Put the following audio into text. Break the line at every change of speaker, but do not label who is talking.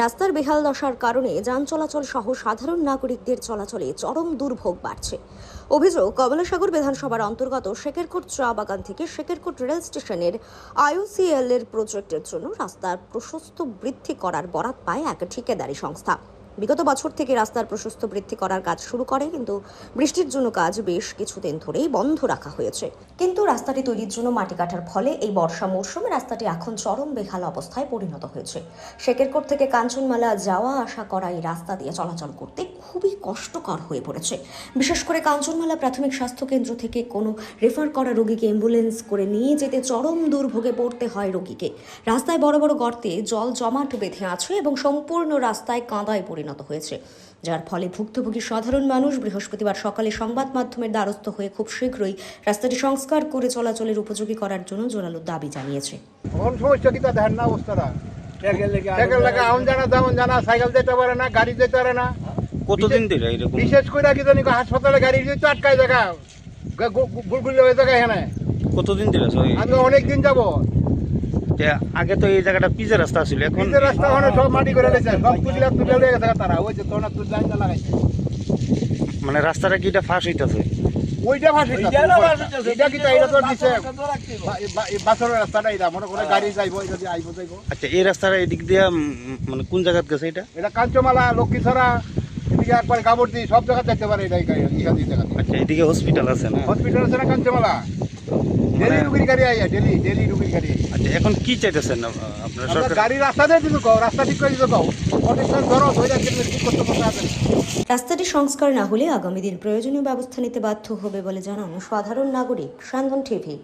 রাস্তার বেহাল দশার কারণে যান চলাচল সহ সাধারণ নাগরিকদের চলাচলে চরম দুর্ভোগ বাড়ছে। অভিযোগ, কমলাসাগর বিধানসভার অন্তর্গত শেকেরকোট চা বাগান থেকে শেকেরকোট রেল স্টেশনের আইওসিএল এর প্রজেক্টের জন্য রাস্তার প্রশস্ত বৃদ্ধি করার বরাত পায় এক ঠিকাদারি সংস্থা। বিগত বছর থেকে রাস্তার প্রশস্ত বৃদ্ধি করার কাজ শুরু করে, কিন্তু বৃষ্টির জন্য কাজ বেশ কিছুদিন ধরেই বন্ধ রাখা হয়েছে। কিন্তু রাস্তাটি তৈরির জন্য মাটি কাটার ফলে এই বর্ষা মরশুমে রাস্তাটি এখন চরম বেহাল অবস্থায় পরিণত হয়েছে। শেকেরকোট থেকে কাঞ্চনমালা যাওয়া আসা করা এই রাস্তা দিয়ে চলাচল করতে খুবই কষ্টকর হয়ে পড়েছে। বিশেষ করে কাঞ্চনমালা প্রাথমিক স্বাস্থ্য কেন্দ্র থেকে কোনো রেফার করা রোগীকে অ্যাম্বুলেন্স করে নিয়ে যেতে চরম দুর্ভোগে পড়তে হয় রোগীকে। রাস্তায় বড় বড় গর্তে জল জমাট বেঁধে আছে এবং সম্পূর্ণ রাস্তায় কাঁদায় পরিণত হয়েছে যার ফলে ভুক্তভোগী সাধারণ মানুষ বৃহস্পতিবার সকালে সংবাদ মাধ্যমের দ্বারস্থ হয়ে খুব শীঘ্রই রাস্তাটি সংস্কার করে চলাচলের উপযোগী করার জন্য জোরালো দাবি জানিয়েছে।
সমস্যা কি দেখেন না অবস্থাটা? সাইকেল লাগা আউন জানা তেমন জানা সাইকেল যেতে পারে না গাড়ি যেতে পারে না।
কতদিন ধরে এরকম?
বিশেষ করে কি জানি হাসপাতালে গাড়ি যেতে আটকায় গুলগুলি হয়ে জায়গা এখানে।
কতদিন ধরে
আমি অনেক দিন যাব।
যে আগে তো এই জায়গাটা পিচের রাস্তা ছিল এখন
নিজের রাস্তা ওখানে সব মাটি করে লেছে সব তুলিয়া তুলে লেগে থাকে তারা ওই যে তোনা তুল লাইন লাগাইছে।
মানে রাস্তাটা কি এটা ফাঁস হইতাছে?
ওইটা ভাসি এটা কি তাই এটা তো দিছে? বাসরের রাস্তাটা এটা মনে করে গাড়ি যাইবো এটা দিয়ে আইবো যাইবো।
আচ্ছা এই রাস্তাটা এদিক দিয়ে মানে কোন জায়গাত গেছে এটা?
এটা কাঞ্চমালা লক্ষ্মীছড়া এদিকে একবার কাবর্দি সব জায়গা যেতে পারে এটা
আচ্ছা এদিকে হসপিটাল আছে না?
হসপিটাল আছে না কাঞ্চমালা? ডেলি রুগীর গাড়ি আইয়া ডেলি ডেলি রুগীর গাড়ি
আচ্ছা এখন কি চাইতেছেন আপনার সরকার
গাড়ি রাস্তা দিয়ে দিতে রাস্তা ঠিক করে দিতে কও। অনেক সময় ধরো ধরে ঠিক করতে করতে
রাস্তাটি সংস্কার না হলে আগামী দিন প্রয়োজনীয় ব্যবস্থা নিতে বাধ্য হবে বলে জানান সাধারণ নাগরিক সান্ধন টিভি।